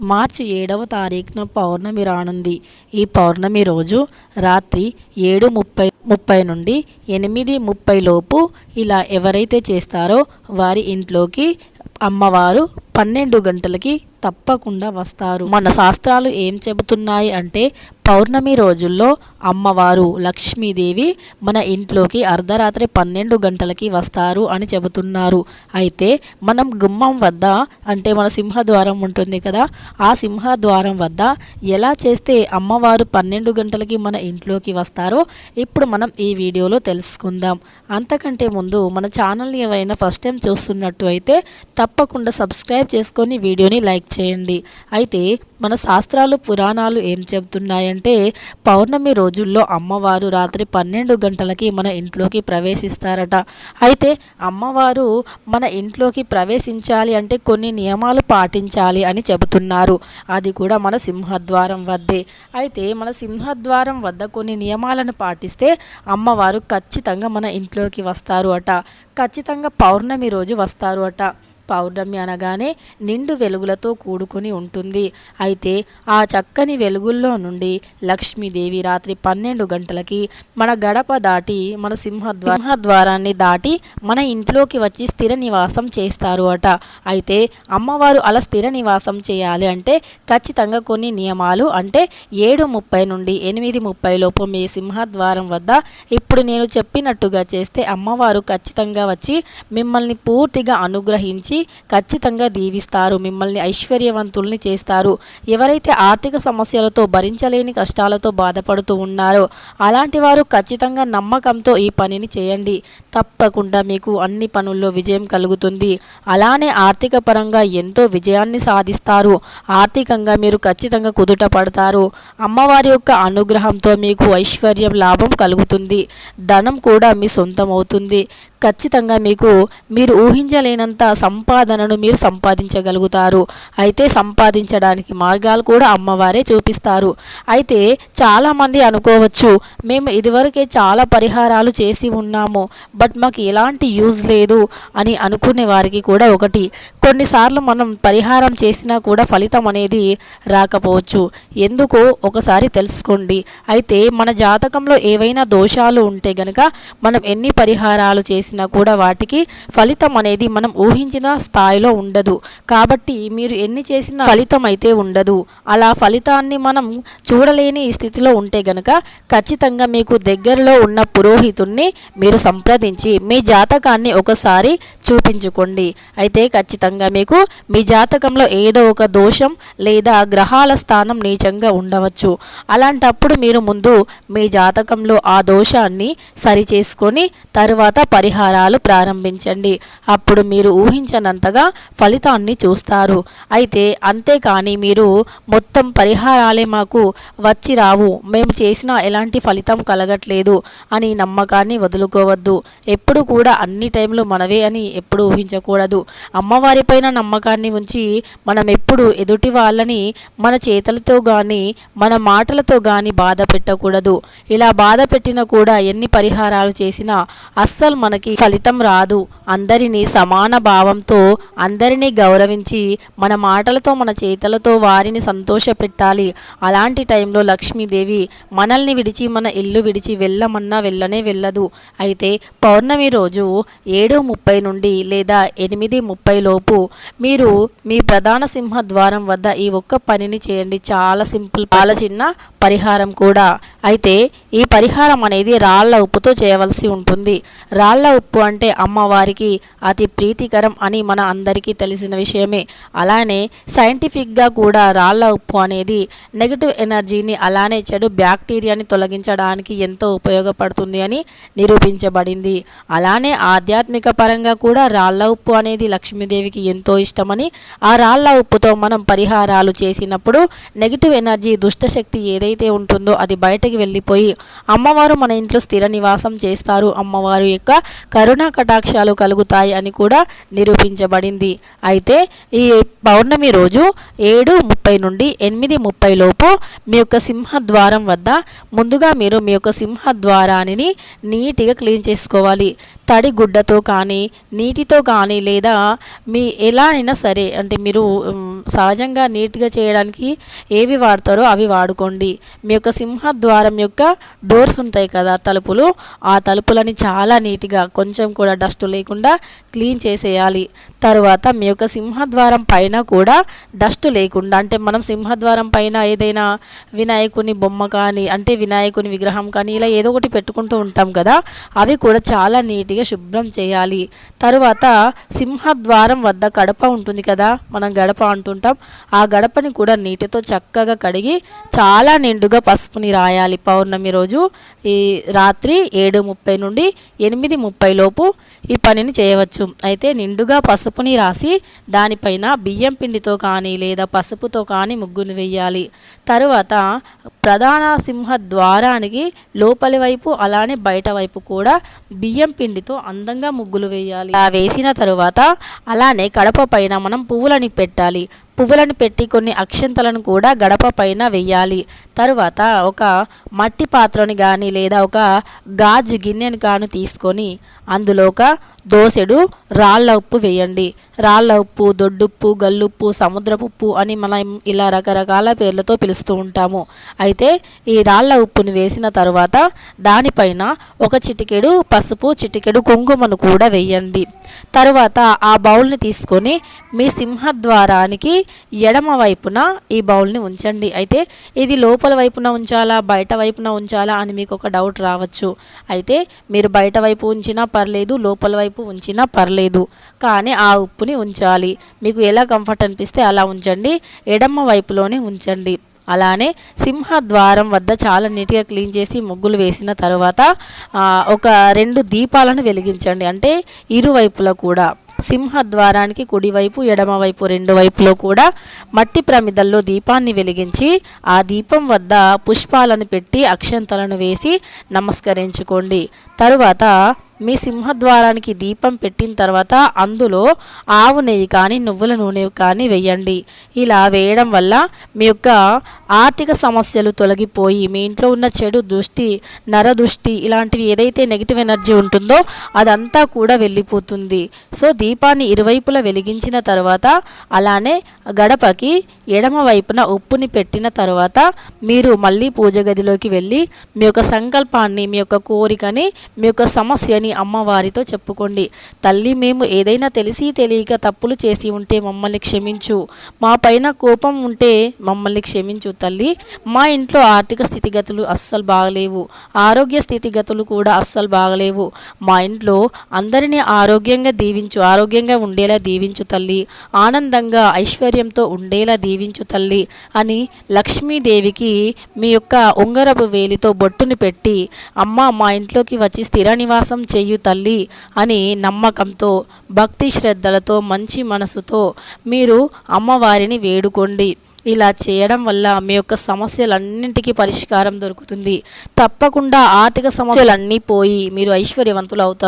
మార్చి ఏడవ తారీఖున పౌర్ణమి రానుంది. ఈ పౌర్ణమి రోజు రాత్రి ఏడు ముప్పై ముప్పై నుండి ఎనిమిది ముప్పై లోపు ఇలా ఎవరైతే చేస్తారో వారి ఇంట్లోకి అమ్మవారు పన్నెండు గంటలకి తప్పకుండా వస్తారు. మన శాస్త్రాలు ఏం చెబుతున్నాయి అంటే పౌర్ణమి రోజుల్లో అమ్మవారు లక్ష్మీదేవి మన ఇంట్లోకి అర్ధరాత్రి పన్నెండు గంటలకి వస్తారు అని చెబుతున్నారు. అయితే మనం గుమ్మం వద్ద అంటే మన సింహద్వారం ఉంటుంది కదా ఆ సింహద్వారం వద్ద ఎలా చేస్తే అమ్మవారు పన్నెండు గంటలకి మన ఇంట్లోకి వస్తారో ఇప్పుడు మనం ఈ వీడియోలో తెలుసుకుందాం. అంతకంటే ముందు మన ఛానల్ని ఎవరైనా ఫస్ట్ టైం చూస్తున్నట్టు అయితే తప్పకుండా సబ్స్క్రైబ్ చేసుకొని వీడియోని లైక్ చేయండి. అయితే మన శాస్త్రాలు పురాణాలు ఏం చెబుతున్నాయంటే పౌర్ణమి రోజుల్లో అమ్మవారు రాత్రి పన్నెండు గంటలకి మన ఇంట్లోకి ప్రవేశిస్తారట. అయితే అమ్మవారు మన ఇంట్లోకి ప్రవేశించాలి అంటే కొన్ని నియమాలు పాటించాలి అని చెబుతున్నారు. అది కూడా మన సింహద్వారం వద్దే. అయితే మన సింహద్వారం వద్ద కొన్ని నియమాలను పాటిస్తే అమ్మవారు ఖచ్చితంగా మన ఇంట్లోకి వస్తారు అట ఖచ్చితంగా పౌర్ణమి రోజు వస్తారు అట పౌర్ణమి అనగానే నిండు వెలుగులతో కూడుకొని ఉంటుంది. అయితే ఆ చక్కని వెలుగుల్లో నుండి లక్ష్మీదేవి రాత్రి పన్నెండు గంటలకి మన గడప దాటి మన సింహద్వా సింహద్వారాన్ని దాటి మన ఇంట్లోకి వచ్చి స్థిర నివాసం చేస్తారు అట. అయితే అమ్మవారు అలా స్థిర నివాసం చేయాలి అంటే ఖచ్చితంగా కొన్ని నియమాలు అంటే ఏడు ముప్పై నుండి ఎనిమిది ముప్పై లోపు మీ సింహద్వారం వద్ద ఇప్పుడు నేను చెప్పినట్టుగా చేస్తే అమ్మవారు ఖచ్చితంగా వచ్చి మిమ్మల్ని పూర్తిగా అనుగ్రహించి ఖచ్చితంగా దీవిస్తారు. మిమ్మల్ని ఐశ్వర్యవంతుల్ని చేస్తారు. ఎవరైతే ఆర్థిక సమస్యలతో భరించలేని కష్టాలతో బాధపడుతూ ఉన్నారో అలాంటి వారు ఖచ్చితంగా నమ్మకంతో ఈ పనిని చేయండి. తప్పకుండా మీకు అన్ని పనుల్లో విజయం కలుగుతుంది. అలానే ఆర్థిక పరంగా ఎంతో విజయాన్ని సాధిస్తారు. ఆర్థికంగా మీరు ఖచ్చితంగా కుదుట పడతారు. అమ్మవారి యొక్క అనుగ్రహంతో మీకు ఐశ్వర్యం లాభం కలుగుతుంది. ధనం కూడా మీ సొంతం అవుతుంది ఖచ్చితంగా మీకు మీరు ఊహించలేనంత సంపాదనను మీరు సంపాదించగలుగుతారు. అయితే సంపాదించడానికి మార్గాలు కూడా అమ్మవారే చూపిస్తారు. అయితే చాలామంది అనుకోవచ్చు మేము ఇదివరకే చాలా పరిహారాలు చేసి ఉన్నాము బట్ మాకు ఎలాంటి యూజ్ లేదు అని అనుకునే వారికి కూడా ఒకటి. కొన్నిసార్లు మనం పరిహారం చేసినా కూడా ఫలితం అనేది రాకపోవచ్చు. ఎందుకో ఒకసారి తెలుసుకోండి. అయితే మన జాతకంలో ఏవైనా దోషాలు ఉంటే గనక మనం ఎన్ని పరిహారాలు చేసి చేసినా కూడా వాటికి ఫలితం అనేది మనం ఊహించిన స్థాయిలో ఉండదు. కాబట్టి మీరు ఎన్ని చేసినా ఫలితం అయితే ఉండదు. అలా ఫలితాన్ని మనం చూడలేని స్థితిలో ఉంటే గనక ఖచ్చితంగా మీకు దగ్గరలో ఉన్న పురోహితుణ్ణి మీరు సంప్రదించి మీ జాతకాన్ని ఒకసారి చూపించుకోండి. అయితే ఖచ్చితంగా మీకు మీ జాతకంలో ఏదో ఒక దోషం లేదా గ్రహాల స్థానం నీచంగా ఉండవచ్చు. అలాంటప్పుడు మీరు ముందు మీ జాతకంలో ఆ దోషాన్ని సరిచేసుకొని తరువాత పరిహారాలు ప్రారంభించండి. అప్పుడు మీరు ఊహించనంతగా ఫలితాన్ని చూస్తారు. అయితే అంతేకాని మీరు మొత్తం పరిహారాలే మాకు వచ్చి రావు. మేము చేసిన ఎలాంటి ఫలితం కలగట్లేదు అని నమ్మకాన్ని వదులుకోవద్దు. ఎప్పుడు కూడా అన్ని టైంలో మనవే అని ఎప్పుడు ఊహించకూడదు. అమ్మవారిపైన నమ్మకాన్ని ఉంచి మనం ఎప్పుడు ఎదుటి వాళ్ళని మన చేతులతో కానీ మన మాటలతో కానీ బాధ పెట్టకూడదు. ఇలా బాధ పెట్టినా కూడా ఎన్ని పరిహారాలు చేసినా అస్సలు మనకి ఫలితం రాదు. అందరినీ సమాన భావంతో అందరినీ గౌరవించి మన మాటలతో మన చేతులతో వారిని సంతోషపెట్టాలి. అలాంటి టైంలో లక్ష్మీదేవి మనల్ని విడిచి మన ఇల్లు విడిచి వెళ్ళమన్నా వెళ్ళనే వెళ్ళదు. అయితే పౌర్ణమి రోజు ఏడు ముప్పై నుండి లేదా ఎనిమిది ముప్పై లోపు మీరు మీ ప్రధాన సింహ ద్వారం వద్ద ఈ ఒక్క పనిని చేయండి. చాలా సింపుల్ చాలా చిన్న పరిహారం కూడా. అయితే ఈ పరిహారం అనేది రాళ్ళ ఉప్పుతో చేయవలసి ఉంటుంది. రాళ్ళ ఉప్పు అంటే అమ్మవారికి అతి ప్రీతికరం అని మన అందరికీ తెలిసిన విషయమే. అలానే సైంటిఫిక్గా కూడా రాళ్ళ ఉప్పు అనేది నెగిటివ్ ఎనర్జీని అలానే చెడు బ్యాక్టీరియాని తొలగించడానికి ఎంతో ఉపయోగపడుతుంది అని నిరూపించబడింది. అలానే ఆధ్యాత్మిక పరంగా కూడా రాళ్ళ ఉప్పు అనేది లక్ష్మీదేవికి ఎంతో ఇష్టమని ఆ రాళ్ళ ఉప్పుతో మనం పరిహారాలు చేసినప్పుడు నెగిటివ్ ఎనర్జీ దుష్టశక్తి ఏదైతే ఉంటుందో అది బయటకు వెళ్ళిపోయి అమ్మవారు మన ఇంట్లో స్థిర నివాసం చేస్తారు. అమ్మవారు యొక్క కరుణా కటాక్షాలు కలుగుతాయి అని కూడా నిరూపించబడింది. అయితే ఈ పౌర్ణమి రోజు ఏడు ముప్పై నుండి ఎనిమిది ముప్పై లోపు మీ యొక్క సింహద్వారం వద్ద ముందుగా మీరు మీ యొక్క సింహద్వారాన్ని నీట్గా క్లీన్ చేసుకోవాలి. తడి గుడ్డతో కానీ నీటితో కానీ లేదా మీ ఎలా అయినా సరే అంటే మీరు సహజంగా నీట్గా చేయడానికి ఏవి వాడతారో అవి వాడుకోండి. మీ యొక్క సింహద్వారం యొక్క డోర్స్ ఉంటాయి కదా తలుపులు ఆ తలుపులని చాలా నీట్గా కొంచెం కూడా డస్ట్ లేకుండా క్లీన్ చేసేయాలి. తర్వాత మీ యొక్క సింహద్వారం పైన కూడా డస్ట్ లేకుండా అంటే మనం సింహద్వారం పైన ఏదైనా వినాయకుని బొమ్మ కానీ అంటే వినాయకుని విగ్రహం కానీ ఇలా ఏదో ఒకటి పెట్టుకుంటూ ఉంటాం కదా అవి కూడా చాలా నీట్గా శుభ్రం చేయాలి. తరువాత సింహద్వారం వద్ద గడప ఉంటుంది కదా మనం గడప అంటుంటాం. ఆ గడపని కూడా నీటితో చక్కగా కడిగి చాలా నిండుగా పసుపుని రాయాలి. పౌర్ణమి రోజు ఈ రాత్రి ఏడు ముప్పై నుండి ఎనిమిది ముప్పై లోపు ఈ పనిని చేయవచ్చు. అయితే నిండుగా పసుపు పసుపుని రాసి దానిపైన బియ్యం పిండితో కానీ లేదా పసుపుతో కానీ ముగ్గును వేయాలి. తరువాత ప్రధాన సింహ ద్వారానికి లోపలి వైపు అలానే బయట వైపు కూడా బియ్యం పిండితో అందంగా ముగ్గులు వేయాలి. అలా వేసిన తరువాత అలానే కడప పైన మనం పువ్వులని పెట్టాలి. పువ్వులను పెట్టి కొన్ని అక్షంతలను కూడా గడప పైన వెయ్యాలి తరువాత ఒక మట్టి పాత్రని కానీ లేదా ఒక గాజు గిన్నెను కానీ తీసుకొని అందులో ఒక దోసెడు రాళ్ళ ఉప్పు వేయండి. రాళ్ళ ఉప్పు దొడ్డుప్పు గల్లుప్పు సముద్రపు ఉప్పు అని మనం ఇలా రకరకాల పేర్లతో పిలుస్తూ ఉంటాము. అయితే ఈ రాళ్ళ ఉప్పుని వేసిన తర్వాత దానిపైన ఒక చిటికెడు పసుపు చిటికెడు కుంకుమను కూడా వేయండి. తరువాత ఆ బౌల్ని తీసుకొని మీ సింహద్వారానికి ఎడమ వైపున ఈ బౌల్ని ఉంచండి. అయితే ఇది లోపల వైపున ఉంచాలా బయట వైపున ఉంచాలా అని మీకు ఒక డౌట్ రావచ్చు. అయితే మీరు బయట వైపు ఉంచినా పర్లేదు లోపల వైపు ఉంచినా పర్లేదు. కానీ ఆ ఉప్పుని ఉంచాలి. మీకు ఎలా కంఫర్ట్ అనిపిస్తే అలా ఉంచండి. ఎడమ వైపులోనే ఉంచండి. అలానే సింహద్వారం వద్ద చాలా నీట్గా క్లీన్ చేసి ముగ్గులు వేసిన తర్వాత ఒక రెండు దీపాలను వెలిగించండి. అంటే ఇరువైపులా కూడా. సింహద్వారానికి కుడివైపు ఎడమవైపు రెండు వైపులో కూడా మట్టి ప్రమిదల్లో దీపాన్ని వెలిగించి ఆ దీపం వద్ద పుష్పాలను పెట్టి అక్షంతలను వేసి నమస్కరించుకోండి. తరువాత మీ సింహద్వారానికి దీపం పెట్టిన తర్వాత అందులో ఆవు నెయ్యి కానీ నువ్వుల నూనె కానీ వేయండి. ఇలా వేయడం వల్ల మీ యొక్క ఆర్థిక సమస్యలు తొలగిపోయి మీ ఇంట్లో ఉన్న చెడు దృష్టి నర దృష్టి ఇలాంటివి ఏదైతే నెగిటివ్ ఎనర్జీ ఉంటుందో అదంతా కూడా వెళ్ళిపోతుంది. సో దీపాన్ని ఇరువైపులా వెలిగించిన తర్వాత అలానే గడపకి ఎడమ వైపున ఉప్పుని పెట్టిన తర్వాత మీరు మళ్ళీ పూజ గదిలోకి వెళ్ళి మీ యొక్క సంకల్పాన్ని మీ యొక్క కోరికని మీ యొక్క సమస్యని అమ్మవారితో చెప్పుకోండి. తల్లి మేము ఏదైనా తెలిసి తెలియక తప్పులు చేసి ఉంటే మమ్మల్ని క్షమించు. మా పైన కోపం ఉంటే మమ్మల్ని క్షమించు తల్లి. మా ఇంట్లో ఆర్థిక స్థితిగతులు అస్సలు బాగలేవు. ఆరోగ్య స్థితిగతులు కూడా అస్సలు బాగలేవు. మా ఇంట్లో అందరినీ ఆరోగ్యంగా దీవించు ఆరోగ్యంగా ఉండేలా దీవించు తల్లి. ఆనందంగా ఐశ్వర్యంతో ఉండేలా దీవించు తల్లి అని లక్ష్మీదేవికి మీ యొక్క ఉంగరపు వేలితో బొట్టుని పెట్టి అమ్మ మా ఇంట్లోకి వచ్చి స్థిర నివాసం చెయ్యు తల్లి అని నమ్మకంతో భక్తి శ్రద్ధలతో మంచి మనసుతో మీరు అమ్మవారిని వేడుకోండి. ఇలా చేయడం వల్ల మీ యొక్క సమస్యలన్నింటికీ పరిష్కారం దొరుకుతుంది. తప్పకుండా ఆర్థిక సమస్యలన్నీ పోయి మీరు ఐశ్వర్యవంతులు అవుతారు.